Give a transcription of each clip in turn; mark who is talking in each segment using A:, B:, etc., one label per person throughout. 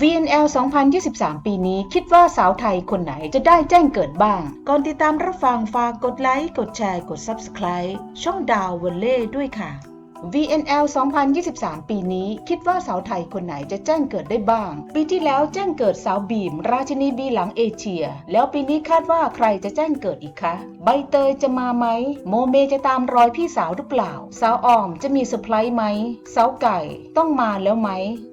A: VNL 2023 ปีนี้คิดว่าสาวไทยคนไหนจะได้แจ้งเกิดบ้าง ก่อนติดตามรับฟังฝากกดไลค์ กดแชร์ กด Subscribe ช่องดาววันเล่ด้วยค่ะ VNL 2023 ปีนี้คิดว่าสาวไทยคนไหนจะแจ้งเกิดได้บ้าง ปีที่แล้วแจ้งเกิดสาวบีม ราชินีบีหลังเอเชีย แล้วปีนี้คาดว่าใครจะแจ้งเกิดอีกคะ ใบเตยจะมาไหม โมเมจะตามรอยพี่สาวหรือเปล่า สาวออมจะมีเซอร์ไพรส์ไหม สาวไก่ต้องมาแล้วไหม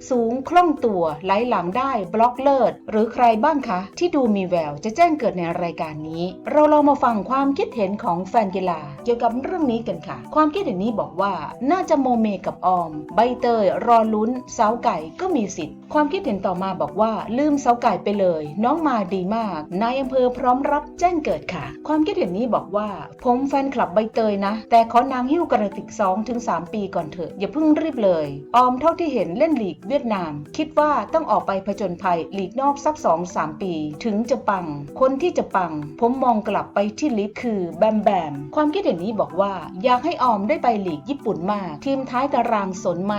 A: สูงคล่องตัวไหลหลังได้บล็อกเลิศหรือใครบ้างคะ ที่ดูมีแววจะแจ้งเกิดในรายการนี้ เราลองมาฟังความคิดเห็นของแฟนกีฬา เกี่ยวกับเรื่องนี้กันค่ะ ความคิดเห็นนี้บอกว่าน่าจะโมเมกับออม ใบเตยรอลุ้นสาวไก่ก็มีสิทธิ์ ความคิดเห็นต่อมาบอกว่าลืมเสาไก่ไปเลย น้องมาดีมากนายอำเภอพร้อมรับแจ้งเกิดค่ะ ความคิดเห็นนี้บอกว่า ผมแฟนคลับใบเตยนะ แต่ขอนางหิ้วกระติก2ถึง3ปีก่อนเถอะ อย่าเพิ่งรีบเลย ออมเท่าที่เห็นเล่นลีกเวียดนาม คิดว่าต้องออกไปผจญภัยลีกนอกสัก2-3 ปี ถึงจะปัง คนที่จะปัง ผมมองกลับไปที่ลิฟคือแบมแบมความคิดเห็นนี้บอกว่าอยากให้ออมได้ไปลีกญี่ปุ่นมาก ทีมท้ายตารางสนไหม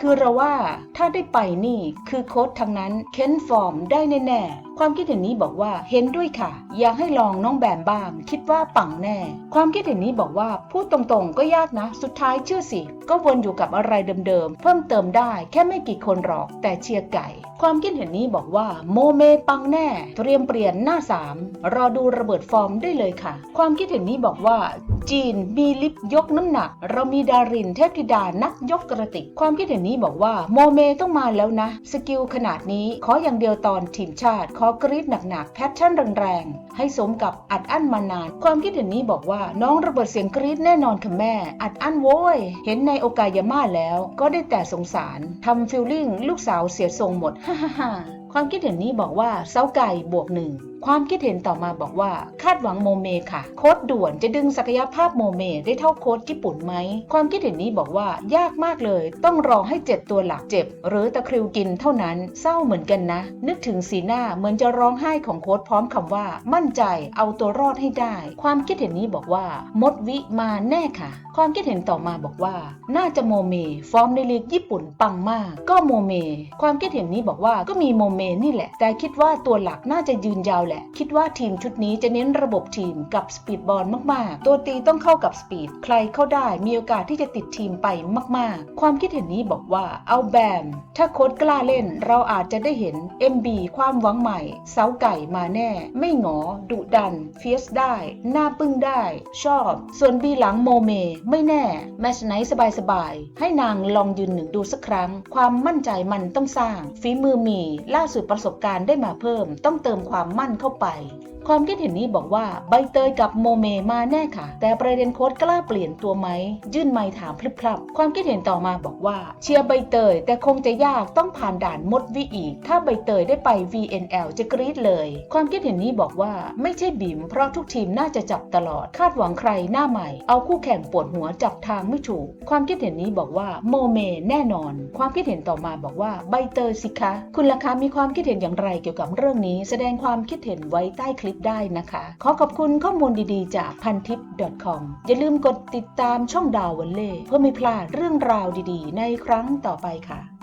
A: คือเราว่าถ้าได้ไปนี่คือโค้ชทั้งนั้นเค้นฟอร์มได้แน่ๆ ความคิดเห็นนี้บอกว่าเห็นด้วยค่ะ อยากให้ลองน้องแบมบ้าง คิดว่าปังแน่ ความคิดเห็นนี้บอกว่าพูดตรงๆ ก็ยากนะ สุดท้ายเชื่อสิ ก็วนอยู่กับอะไรเดิมๆ เพิ่มเติมได้แค่ไม่กี่คนหรอกแต่เชียร์ไก่ ความคิดเห็นนี้บอกว่าโมเมปังแน่ เตรียมเปลี่ยนหน้าสามรอดูระเบิดฟอร์มได้เลยค่ะ ความคิดเห็นนี้บอกว่า จีนมีลิฟต์ยกน้ำหนัก เรามีดารินเทพธิดานักยกกระติก ความคิดเห็นนี้บอกว่า โมเมต้องมาแล้วนะ สกิลขนาดนี้ขออย่างเดียวตอนทีมชาติ ขอกรี๊ดหนักๆแพชชั่นแรงๆ ให้สมกับอัดอั้นมานาน ความคิดเห็นนี้บอกว่าน้องระเบิดเสียงกรี๊ดแน่นอนค่ะแม่ อัดอั้นโว้ย เห็นในโอกายาม่าแล้วก็ได้แต่สงสารทำฟิลลิ่งลูกสาวเสียทรงหมดฮ่าฮ่าฮ่าความคิดเห็นนี้บอกว่าเซาไก่บวกหนึ่งความคิดเห็นต่อมาบอกว่า คาดหวังโมเมค่ะ โค้ดด่วนจะดึงศักยภาพโมเมได้เท่าโค้ดญี่ปุ่นไหม ความคิดเห็นนี้บอกว่ายากมากเลย ต้องรอให้เจ็ดตัวหลักเจ็บ หรือตะคริวกินเท่านั้น เศร้าเหมือนกันนะ นึกถึงสีหน้าเหมือนจะร้องไห้ของโค้ดพร้อมคำว่า มั่นใจเอาตัวรอดให้ได้ ความคิดเห็นนี้บอกว่า มดวิมาแน่ค่ะ ความคิดเห็นต่อมาบอกว่า น่าจะโมเม ฟอร์มในลีกญี่ปุ่นปังมาก ก็โมเม ความคิดเห็นนี้บอกว่าก็มีโมเมนี่แหละ แต่คิดว่าตัวหลักน่าจะยืนยาวแหละ คิดว่าทีมชุดนี้จะเน้นระบบทีมกับสปีดบอลมากๆ ตัวตีต้องเข้ากับสปีดใครเข้าได้มีโอกาสที่จะติดทีมไปมากๆ ความคิดเห็นนี้บอกว่าเอาแบม ถ้าโค้ดกล้าเล่น เราอาจจะได้เห็น MB ความหวังใหม่ เสาไก่มาแน่ ไม่หงอ ดุดัน เฟียสได้ หน้าปึ้งได้ ชอบ ส่วนบีหลังโมเม ไม่แน่ แมชไหนสบายๆ ให้นางลองยืนหนึ่งดูสักครั้ง ความมั่นใจมันต้องสร้างฝีมือมี ล่าสุดประสบการณ์ได้มาเพิ่ม ต้องเติมความมั่นเข้าไป ความคิดเห็นนี้บอกว่าใบเตยกับโมเมมาแน่ค่ะ แต่ประเด็นโค้ดกล้าเปลี่ยนตัวไหม ยื่นไม้ถามพลิบพลับ ความคิดเห็นต่อมาบอกว่า เชียร์ใบเตย แต่คงจะยากต้องผ่านด่านมดวิอีก ถ้าใบเตยได้ไป VNL จะกรี๊ดเลย ความคิดเห็นนี้บอกว่าไม่ใช่บิม เพราะทุกทีมน่าจะจับตลอดคาดหวังใครหน้าใหม่ เอาคู่แข่งปวดหัวจับทางไม่ถูก ความคิดเห็นนี้บอกว่าโมเมแน่นอน ความคิดเห็นต่อมาบอกว่าใบเตยสิคะ คุณล่ะคะมีความคิดเห็นอย่างไรเกี่ยวกับเรื่องนี้ แสดงความคิดเห็นไว้ใต้คลิปได้นะคะ ขอขอบคุณข้อมูลดีๆ จากพันทิป .com อย่าลืมกดติดตามช่องดาววันเล่เพื่อไม่พลาดเรื่องราวดีๆ ในครั้งต่อไปค่ะ